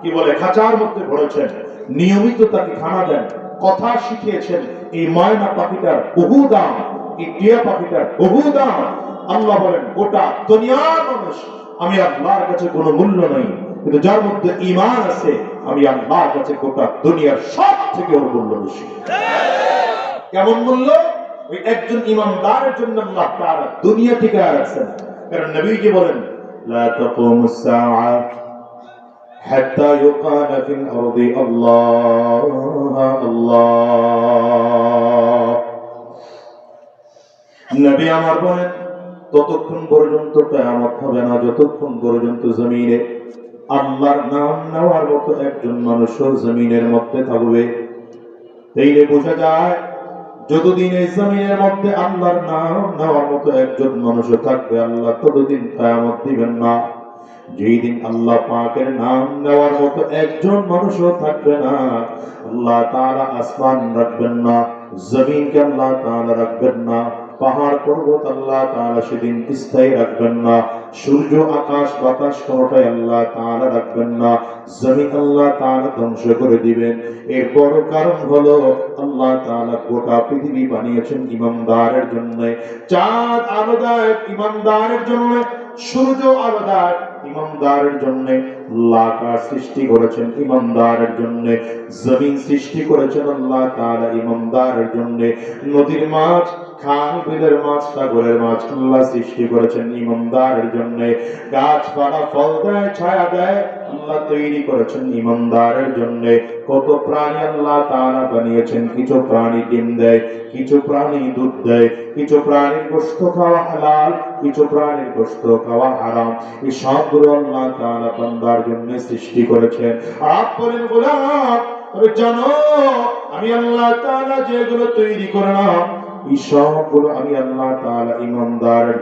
কি বলে, খাঁচার মধ্যে ভরেছেন, নিয়মিত তাকে খানা দেন, কথা শিখিয়েছেন, এই ময়না পাখিটার বহু দাম এই টিয়া পাখিটার বহু দাম আল্লাহ বলেন, গোটা দুনিয়ার মানুষ, আমি আল্লাহর কাছে কোনো মূল্য নেই, কিন্তু যার মধ্যে ইমান আছে, আমি আল্লাহর কাছে গোটা দুনিয়ার সব থেকে ওর মূল্য বেশি। কেমন মূল্য? ওই একজন ইমানদারের জন্য আল্লাহ তাআলা দুনিয়া থেকে আর রাখছেন। কারণ নবীজি বলেন, লা তাকুমুস সাআ حتى يقال في الأرض الله الله নবী আমার বলেন ততক্ষণ পর্যন্ত কেয়ামত হবে না যতক্ষণ পর্যন্ত জমিনে আল্লাহর নাম নেওয়ার মতো একজন মানুষও জমিনের মধ্যে থাকবে এইলে বোঝা যায় যতদিন এই জমিনের মধ্যে আল্লাহর নাম নেওয়ার মতো একজন মানুষও থাকবে আল্লাহ ততদিন কেয়ামত দিবেন না যেই দিন আল্লাহ পাকের নাম নেওয়ার মতো একজন মানুষও থাকবে না, আল্লাহ তাআলা আসমান রাখবেন না, জমিনকে আল্লাহ তাআলা রাখবেন না, পাহাড় পর্বত আল্লাহ তাআলা সেদিন স্থায়ী রাখবেন না, সূর্য, আকাশ, বাতাস কোনটাই আল্লাহ তাআলা রাখবেন না, জমিন আল্লাহ তাআলা ধ্বংস করে দিবেন। এর বড় কারণ হলো আল্লাহ তাআলা গোটা পৃথিবী বানিয়েছেন ইমানদারের জন্য। চাঁদ আলো দেয় ইমানদারের জন্য, সূর্য আলো দেয় ইমানদারের জন্য আল্লাহ সৃষ্টি করেছেন, ইমানদারের জন্য জমিন সৃষ্টি করেছেন, আল্লাহ তাআলা ইমানদারের জন্য। নদীর মাছ খাল বিলের মাছ, সাগরের মাছ, আল্লাহ সৃষ্টি করেছেন ইমানদারের জন্য। গাছপালা ফল দেয়, ছায়া দেয়, আল্লাহ তৈরি করেছেন ইমানদারের জন্য। কত প্রাণী আল্লাহ তাআলা বানিয়েছেন, কিছু প্রাণী ডিম দেয়, কিছু প্রাণী দুধ দেয়, কিছু প্রাণীর গোশত খাওয়া হালাল, কিছু প্রাণীর গোশত খাওয়া হারাম। এই সবগুলো আল্লাহ তাআলা বান্দার জন্য সৃষ্টি করেছেন। আপ গোলাম জানো, আমি আল্লাহ তাআলা যেগুলো তৈরি করলাম এই সবগুলো আমি আল্লাহ তাআলা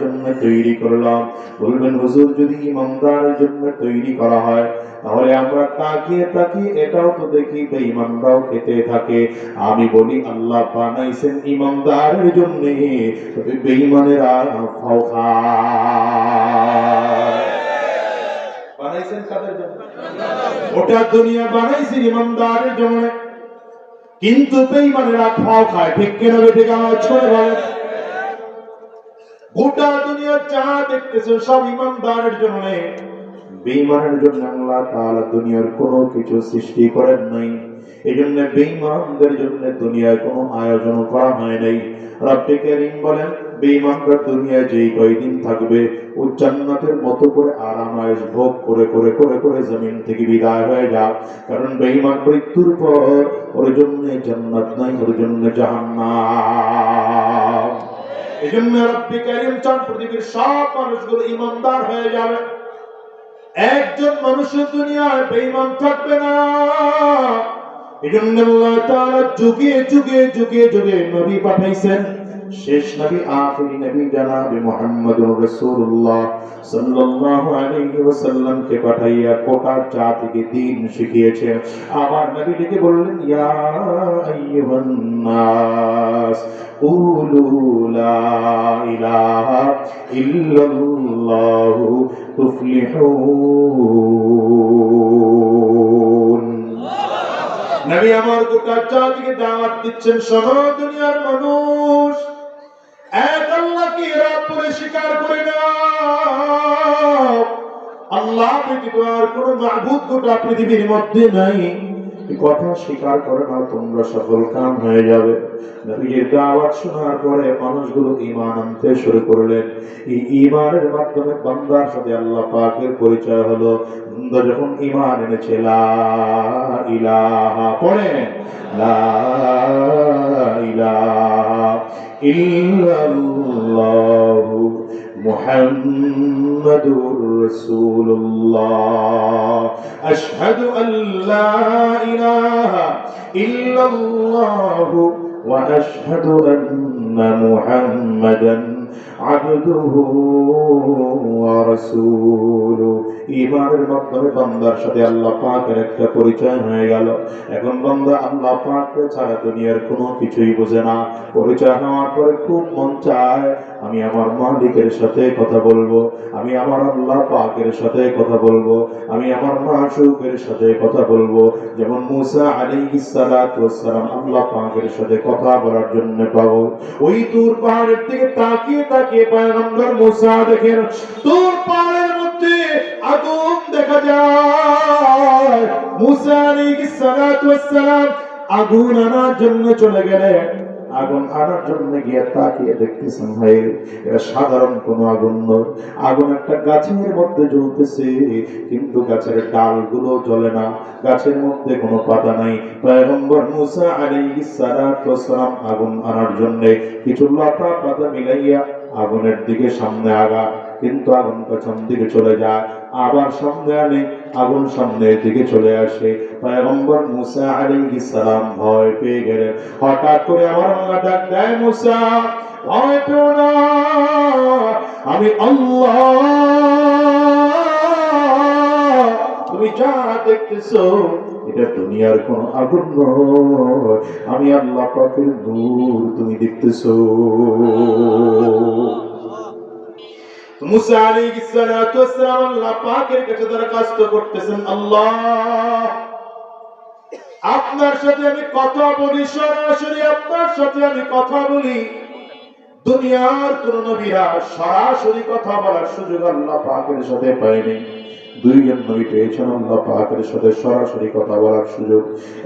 জন্য তৈরি করলাম। বলবেন, হুজুর, যদি জন্য তৈরি করা হয়, তাহলে আমরা তাকিয়ে এটাও তো দেখি খেতে থাকে। আমি বলি, আল্লাহ বানাইছেন ইমানদারের জন্য। তবে খায় বানাইছেন কাদের জন্য? ওটা দুনিয়া বানাইছে ইমানদারের জন্য। কিন্তু বেইমানেরা খাও খায়। ঠিক কেন থেকে আমার ছোট বলে গোটা দুনিয়া যা দেখতেছো সব ইমানদারের জন্য। বেইমানের জন্য আল্লাহ তাআলা দুনিয়ার কোনো কিছু সৃষ্টি করেন নাই। এজন্য বেইমানদের জন্য দুনিয়ায় কোনো আয়োজন করা হয় নাই। রব্বে কারীম বলেন বেঈমানরা দুনিয়ায় যেই কয়দিন থাকবে, ও জান্নাতের মতো করে আরাম আয়েশ ভোগ করে করে করে করে জমিন থেকে বিদায় হয়ে যাক। কারণ বেঈমান মৃত্যুর পর ওর জন্য জান্নাত নাই, ওর জন্য জাহান্নাম। রব্বে চান পৃথিবীর সব মানুষগুলো ইমানদার হয়ে যাবে। একজন মানুষের দুনিয়ায় বেঈমান থাকবে না। এই জন্য আল্লাহ তাআলা যুগে যুগে যুগে যুগে নবী পাঠাইছেন শেষ নবী, আখিরি নবী জনাবে মুহাম্মদুর রাসূলুল্লাহ সাল্লাল্লাহু আলাইহি ওয়াসাল্লাম কে পাঠাইয়া গোটা জাতিকে দ্বীন শিখিয়েছেন আবার নবী ডেকে বললেন, ইয়া আইয়ুহান নাস কুলু লা ইলাহা ইল্লাল্লাহু নবী আমার গোটা জাতিকে দাওয়াত দিচ্ছেন সব দুনিয়ার মানুষ। করে না। আল্লাহ আর কোন পৃথিবীর মধ্যে নাই। কথা স্বীকার করে না তোমরা সফল কাম হয়ে যাবে। নবীর দাওয়াত শোনার পরে মানুষগুলো ঈমান আনতে শুরু করলেন। এই ঈমানের মাধ্যমে বান্দার সাথে আল্লাহ পাকের পরিচয় হলো। বান্দা যখন ঈমান এনেছে, লা ইলাহা পড়ে। লা ইলাহা ইল্লাল্লাহু। মুহাম্মাদুর রাসূলুল্লাহ আশহাদু আল্লা ইলাহা ইল্লাল্লাহু ওয়া আশহাদু আন্না মুহাম্মাদান عبده ورسوله ইমানের মাধ্যমে বান্দার সাথে আল্লাহ পাকের একটা পরিচয় হয়ে গেল এখন বান্দা আল্লাহ পাককে ছাড়া দুনিয়ার কোনো কিছুই বোঝে না পরিচয় হওয়ার পরে খুব মন চায় আমি আমার মালিকের সাথে কথা বলবো আমি আমার আল্লাহ পাকের সাথে কথা বলবো আমি আমার মাসুকের সাথে কথা বলবো যেমন মুসা আলী সালাম আল্লাহ পাকের সাথে কথা বলার জন্য পাবো ওই তুর পাহাড়ের দিকে তাকিয়ে তাকিয়ে পয়গম্বর মুসা দেখেন। তুর পাহাড়ের মধ্যে আগুন দেখা যায়। মুসা আলাইহিস সালাতু ওয়াসসালাম আগুন আনার জন্য চলে গেলেন। আগুন আনার জন্য গিয়ে তাকিয়ে দেখতেছেন, ভাই, এটা সাধারণ কোনো আগুন নয়। আগুন একটা গাছের মধ্যে জ্বলতেছে, কিন্তু গাছের ডালগুলো জ্বলে না। গাছের মধ্যে কোনো পাতা নাই। পয়গম্বর মুসা আলাইহিস ওয়াসসালাম আগুন আনার জন্য কিছু লতা পাতা মিলাইয়া আগুনের দিকে সামনে আগা, কিন্তু আগুন পেছন দিকে চলে যায়। আবার সামনে আনে, আগুন সামনের দিকে চলে আসে। পয়গম্বর মুসা আলাইহিস সালাম ভয় পেয়ে গেলেন। হঠাৎ করে আমার আল্লাহ ডাক দেয়, মুসা, ভয় পেও না। আমি আল্লাহ। তুমি যা দেখতেছো এটা দুনিয়ার কোন আগুন নয়। আমি আল্লাহ পাকের নূর, তুমি দেখতেছো। মুসা আল্লাহ পাকের কাছে দরখাস্ত করতেছেন, আল্লাহ, আপনার সাথে আমি কথা বলি, সরাসরি আপনার সাথে আমি কথা বলি। দুনিয়ার কোন নবীরা সরাসরি কথা বলার সুযোগ আল্লাহ পাকের সাথে পায়নি। দুইজন নবী পেয়েছেন আল্লাহ পাকের সাথে সরাসরি কথা বলার সুযোগ।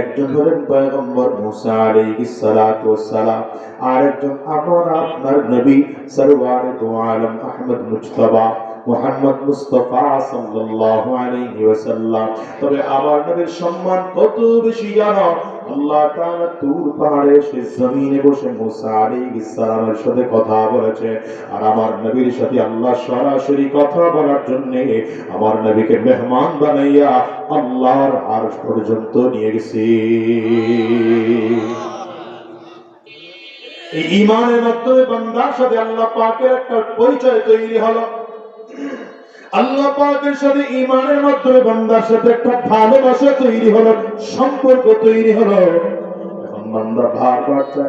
একজন হলেন পয়গম্বর মুসা আলাইহিস সালাতু ওয়াসসালাম আর একজন আমার আপনার নবী সরওয়ারে দু আলম আহমদ মুজতবা মোহাম্মদ মুস্তফা সাল্লাল্লাহু আলাইহি ওয়াসাল্লাম। তবে আমার নবীর সম্মান কত বেশি জানো? আল্লাহ তাআলা পাহাড়ে জমিনে বসে মুসা আলাইহিস সালামের সাথে কথা বলেছে। আর আমার নবীর সাথে আল্লাহ সরাসরি কথা বলার জন্য আমার নবীকে মেহমান বানাইয়া আল্লাহর আরশ পর্যন্ত নিয়ে গেছে। ইমানের মাধ্যমে বান্দার সাথে আল্লাহ পাকের একটা পরিচয় তৈরি হলো। আল্লাহ পাকের সাথে ইমানের মাধ্যমে বান্দার সাথে একটা ভালোবাসা তৈরি হলো, সম্পর্ক তৈরি হলো।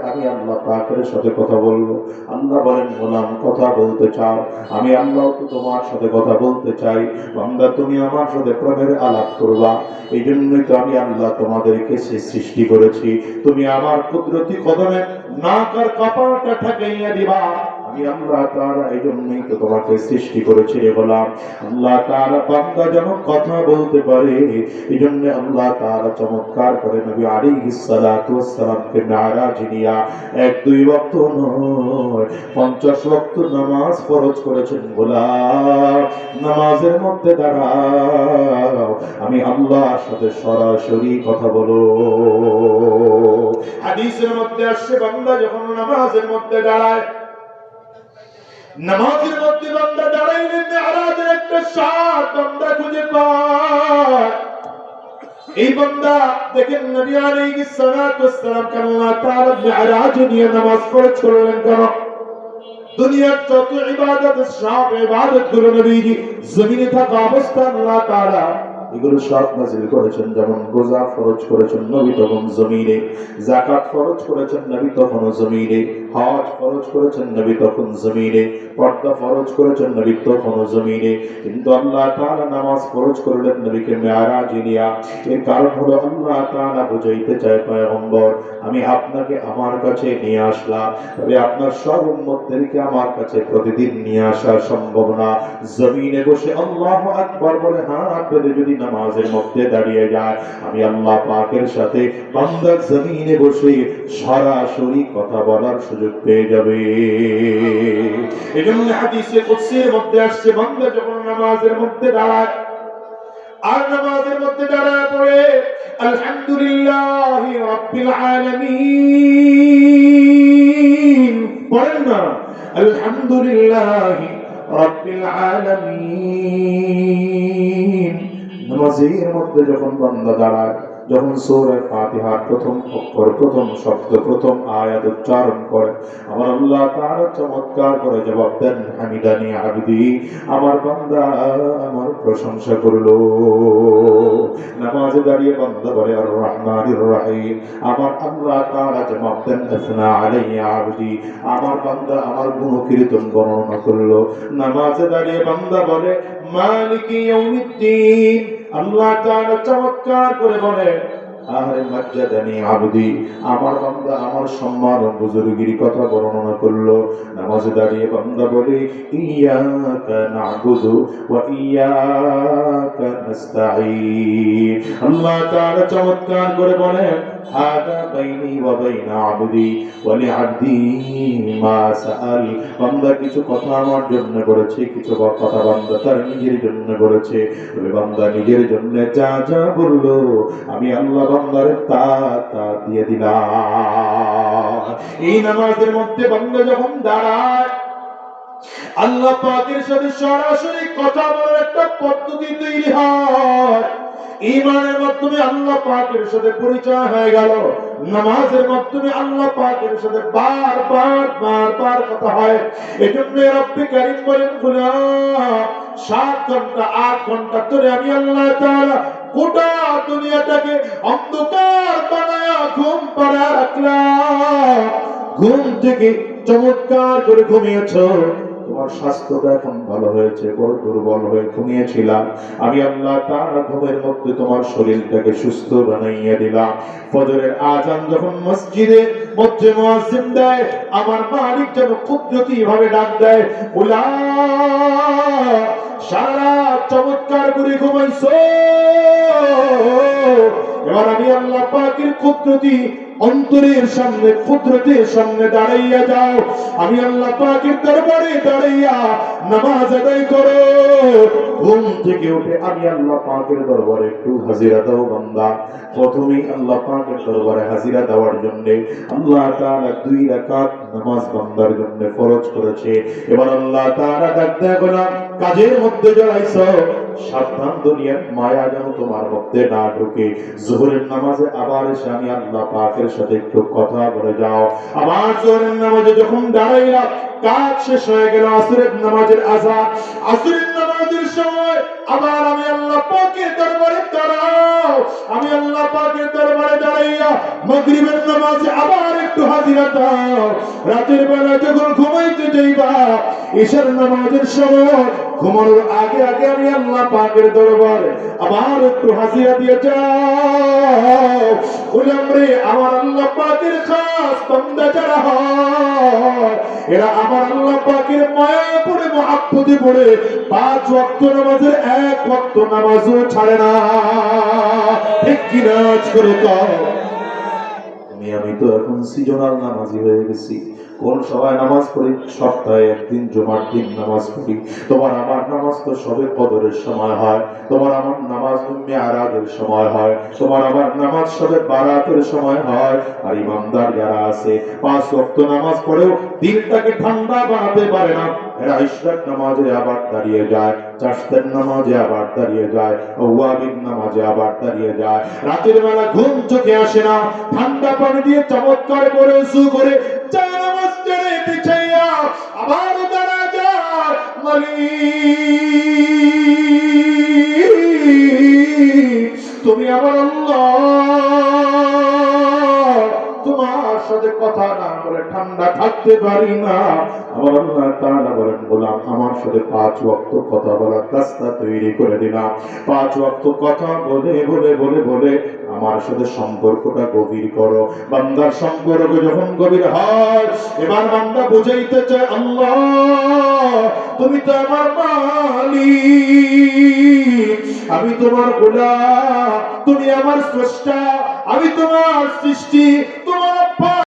আমি আল্লাহ পাকের সাথে কথা বলব। আল্লাহ বলেন, গোলাম, কথা বলতে চাও। আমি আল্লাহ তোমার সাথে কথা বলতে চাই। বান্দা, তুমি আমার সাথে প্রেমের আলাপ করবা। এই জন্যই তো আমি আল্লাহ তোমাদেরকে সে সৃষ্টি করেছি। তুমি আমার কুদরতি কদমে নাক আর কপালটা ঠেকাইয়া দিবা। আল্লাহ নামাজ ফরজ করেছেন নামাজের মধ্যে দাঁড়াও, আমি আল্লাহর সাথে সরাসরি কথা বলো। হাদিসের মধ্যে আসছে, বান্দা যখন নামাজের মধ্যে দাঁড়ায় নামাজের মধ্যে বান্দা দাঁড়াইলে মেহরাজের একটা সাত বান্দা খুঁজে পায়। এই বান্দা দেখেন নবী আলাইহিস সালাতু মেহরাজ নিয়ে নামাজ পড়ে চললেন কেন? দুনিয়ার যত ইবাদত, সব ইবাদতগুলো নবীজি জমিনে থাকা অবস্থা আল্লাহ এগুলো সব নাজিল করেছেন। যেমন রোজা ফরজ করেছেন নবী তখন জমিনে জাকাত ফরজ করেছেন নবী তখন জমিনে। হজ ফরজ করেছেন নবী তখন জমিনে, পর্দা ফরজ করেছেন নবী তখন জমিনে। কিন্তু আল্লাহ তাআলা নামাজ ফরজ করলেন নবীকে মেয়ারাজ নিয়া। এর কারণ হলো আল্লাহ তাআলা বুঝাইতে চায়, পয়গম্বর, আমি আপনাকে আমার কাছে নিয়ে আসলাম। তবে আপনার সব উম্মতদেরকে আমার কাছে প্রতিদিন নিয়ে আসা সম্ভব না। জমিনে বসে আল্লাহ আকবার বলে হাত বেঁধে যদি নামাজের মধ্যে দাঁড়িয়ে যায়, আমি আল্লাহ পাকের সাথে বান্দার জমিনে বসে সরাসরি কথা বলার সুযোগ পেয়ে যাবে। এই জন্য হাদিসে কুদসির মধ্যে আসছে, বান্দা যখন নামাজের মধ্যে দাঁড়ায়, আর নামাজের মধ্যে দাঁড়ায় পড়ে রাব্বিল আলামিন। পড়েন না রাব্বিল আলামিন। নামাজের মধ্যে যখন বান্দা দাঁড়ায় যখন সূরা ফাতিহার প্রথম অক্ষর, প্রথম শব্দ, প্রথম আয়াত উচ্চারণ করে, আমার আল্লাহ তার চমৎকার করে জবাব দেন, হামিদানি আবদি, আমার বান্দা আমার প্রশংসা করল। নামাজে দাঁড়িয়ে বান্দা বলে আর রহমানির রহিম। আমার আল্লাহ তাআলা জবাব দেন, আসনা আলাইয়া আবদি। আমার বান্দা আমার গুণকীর্তন বর্ণনা করল। নামাজে দাঁড়িয়ে বান্দা বলে, মালিকি ইয়াউমিদ্দিন। আল্লাহ তাআলা চমৎকার করে বলে আরে মজ্জাদানি আবদি, আমার বান্দা আমার সম্মান ও বুজুর্গির কথা বর্ণনা করল। নামাজে দাঁড়িয়ে বান্দা বলে, ইয়াকা না'বুদু ওয়া ইয়াকা নাস্তাঈন। আল্লাহ তাআলা চমৎকার করে বলেন বাইনি ওয়া বাইনা আবদি ওয়া লিআবদি মা বান্দা কিছু কথা আমার জন্য করেছে কিছু কথা বান্দা তার নিজের জন্য করেছে তবে বান্দা নিজের জন্য যা যা বলল, আমি আল্লাহ বান্দারে তা তা দিয়ে দিলাম। এই নামাজের মধ্যে বান্দা যখন দাঁড়ায়, আল্লাহ পাকের সাথে সরাসরি কথা বলার একটা পদ্ধতি তৈরি হয়। ইমানের মাধ্যমে আল্লাহ পাকের সাথে পরিচয় হয়ে গেল। নামাজের মাধ্যমে আল্লাহ পাকের সাথে বার বার বার বার কথা হয়। এজন্য রব্বি কারিম বলেন, গুলাম, সাত ঘণ্টা, আট ঘণ্টা ধরে আমি আল্লাহ তাআলা গোটা দুনিয়াটাকে অন্ধকার বানায়া ঘুম পাড়া রাখলাম। ঘুম থেকে চমৎকার করে ঘুমিয়েছো। তোমার স্বাস্থ্যটা এখন ভালো হয়েছে বড় দুর্বল হয়ে ঘুমিয়েছিলাম। আমি আল্লাহ তার ঘুমের মধ্যে তোমার শরীরটাকে সুস্থ বানাইয়া দিলাম। ফজরের আজান যখন মসজিদে মধ্যে মুয়াজ্জিন দেয়, আমার মালিক যেন কুদরতি ভাবে ডাক দেয়, উলা, সারা চমৎকার করে ঘুমাইছো। এবার আমি আল্লাহ পাকের কুদরতি অন্তরের সামনে, কুদরতের সামনে দাঁড়াইয়া যাও। আমি আল্লাহ পাকের দরবারে দাঁড়াইয়া নামাজ আদায় করো। ঘুম থেকে উঠে আমি আল্লাহ পাকের দরবারে একটু হাজিরা দাও বান্দা। প্রথমেই আল্লাহ পাকের দরবারে হাজিরা দেওয়ার জন্য আল্লাহ তাআলা দুই রাকাত নামাজ বান্দার জন্য ফরজ করেছে। এবার আল্লাহ তাআলা ডাক দেখো না কাজের মধ্যে জড়াইছো, সাবধান দুনিয়ার মায়া যেন তোমার মধ্যে না ঢুকে। জোহরের নামাজে আবার এসে আমি আল্লাহ পাকের সাথে একটু কথা বলে যাও। আমার জোরের নামাজে যখন দাঁড়াইলাম, কাজ শেষ হয়ে গেল আসরের নামাজের আজা আসরের নামাজের সময় আবার আমি আল্লাহ পাকে দরবারে দাঁড়াও। আমি আল্লাহ পাকে দরবারে দাঁড়াইয়া মগরিবের নামাজে আবার একটু হাজিরা দাও। রাতের বেলা যখন ঘুমাইতে যাইবা, ঈশার নামাজের সময় ঘুমানোর আগে আগে আমি আল্লাহ পাকের দরবারে আবার একটু হাজিরা দিয়ে যাও। বললাম, রে, আমার আল্লাহ পাকের খাস বান্দা যারা হয়, এরা আমার আল্লাহ পাকের মায়া পড়ে, মহাব্বতে পড়ে, পাঁচ ওয়াক্ত নামাজের এক ওয়াক্ত নামাজও ছাড়ে না। ঠিক কিনা আজ করে কও? আমি তো এখন সিজনাল নামাজি হয়ে গেছি। কোন সবাই নামাজ পড়ি? সপ্তাহে একদিন, জমার দিন নামাজ পড়ি। তোমার আমার নামাজ তো সবে কদরের সময় হয়। তোমার আমার নামাজ মেয়ারাজের সময় হয়। তোমার আমার নামাজ সবে বারাতের সময় হয়। আর ইমানদার যারা আছে, পাঁচ ওয়াক্ত নামাজ পড়েও দিনটাকে ঠান্ডা বানাতে পারে না। এরা ইশরাক নামাজে আবার দাঁড়িয়ে যায় চাষতের নামাজে আবার দাঁড়িয়ে যায় ওয়াবিন নামাজে আবার দাঁড়িয়ে যায়। রাতের বেলা ঘুম চোখে আসে না, ঠান্ডা পানি দিয়ে চমৎকার করে উসু করে চা নামাজ ছেড়ে পিছাইয়া আবার দাঁড়া যায়, মালিক, তুমি আমার আল্লাহ। তোমার সাথে কথা না বলে ঠান্ডা থাকতে পারি না। আমার সাথে সম্পর্কটা গভীর করো। বান্দার সম্পর্ক যখন গভীর হয়, এবার বান্দা বুঝাইতে চায়, আল্লাহ, তুমি তো আমার মালিক। আমি তোমার গোলাম। তুমি আমার স্রষ্টা। আমি তোমার সৃষ্টি। তোমার